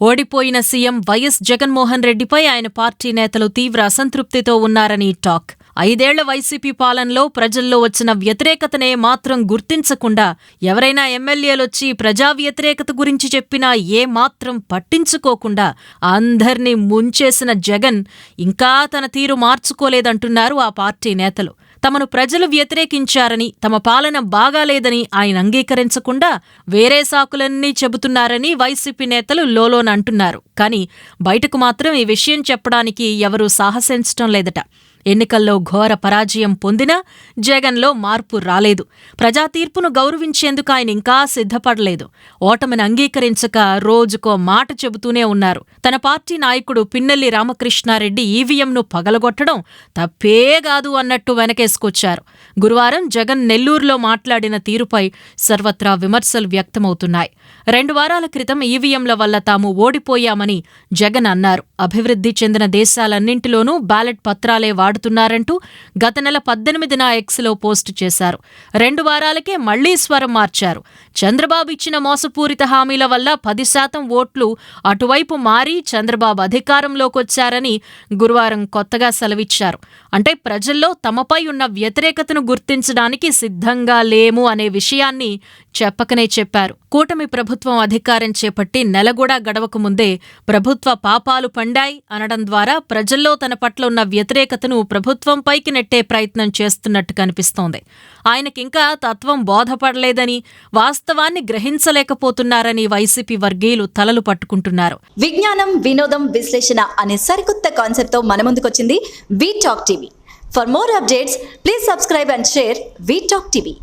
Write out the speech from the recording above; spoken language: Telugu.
ఓడిపోయిన సీఎం వైఎస్ జగన్మోహన్ రెడ్డిపై ఆయన పార్టీ నేతలు తీవ్ర అసంతృప్తితో ఉన్నారని టాక్. ఐదేళ్ళ వైసీపీ పాలనలో ప్రజల్లో వచ్చిన వ్యతిరేకతనే మాత్రం గుర్తించకుండా ఎవరైనా ఎమ్మెల్యేలొచ్చి ప్రజా వ్యతిరేకత గురించి చెప్పినా ఏ మాత్రం పట్టించుకోకుండా అందర్నీ ముంచేసిన జగన్ ఇంకా తన తీరు మార్చుకోలేదంటున్నారు ఆ పార్టీ నేతలు. తమను ప్రజలు వ్యతిరేకించారని తమ పాలన బాగాలేదని ఆయన అంగీకరించకుండా వేరే సాకులన్నీ చెబుతున్నారని వైసీపీ నేతలు లోలోన అంటున్నారు. కానీ బయటకు మాత్రం ఈ విషయం చెప్పడానికి ఎవరూ సాహసించటం లేదట. ఎన్నికల్లో ఘోర పరాజయం పొందినా జగన్లో మార్పు రాలేదు. ప్రజా తీర్పును గౌరవించేందుకు ఆయన ఇంకా సిద్ధపడలేదు. ఓటమిని అంగీకరించక రోజుకో మాట చెబుతూనే ఉన్నారు. తన పార్టీ నాయకుడు పిన్నెల్లి రామకృష్ణారెడ్డి ఈవీఎంను పగలగొట్టడం తప్పే కాదు అన్నట్టు వెనకేసుకొచ్చారు. గురువారం జగన్ నెల్లూరులో మాట్లాడిన తీరుపై సర్వత్రా విమర్శలు వ్యక్తమవుతున్నాయి. రెండు వారాల క్రితం ఈవీఎంల వల్ల తాము ఓడిపోయామని జగన్ అన్నారు. అభివృద్ధి చెందిన దేశాలన్నింటిలోనూ బ్యాలెట్ పత్రాలే వాడు మాట్లాడుతున్నారంటూ గత నెల పద్దెనిమిదిన ఎక్స్లో పోస్టు చేశారు. రెండు వారాలకే మళ్ళీ స్వరం మార్చారు. చంద్రబాబు ఇచ్చిన మోసపూరిత హామీల వల్ల పది శాతం ఓట్లు అటువైపు మారి చంద్రబాబు అధికారంలోకొచ్చారని గురువారం కొత్తగా సెలవిచ్చారు. అంటే ప్రజల్లో తమపై ఉన్న వ్యతిరేకతను గుర్తించడానికి సిద్ధంగా లేము అనే విషయాన్ని చెప్పకనే చెప్పారు. కూటమి ప్రభుత్వం అధికారం చేపట్టి నెల కూడా గడవక ముందే ప్రభుత్వ పాపాలు పండాయి అనడం ద్వారా ప్రజల్లో తన పట్ల ఉన్న వ్యతిరేకతను ప్రభుత్వం పైకి నెట్టే ప్రయత్నం చేస్తున్నట్టు కనిపిస్తోంది. ఆయనకింకా తత్వం బోధపడలేదని వాస్తవాన్ని గ్రహించలేకపోతున్నారని వైసీపీ వర్గీయులు తలలు పట్టుకుంటున్నారు. విజ్ఞానం వినోదం విశ్లేషణ అనే సరికొత్త కాన్సెప్ట్తో మన ముందుకొచ్చింది we talk TV for more updates please subscribe and share we talk TV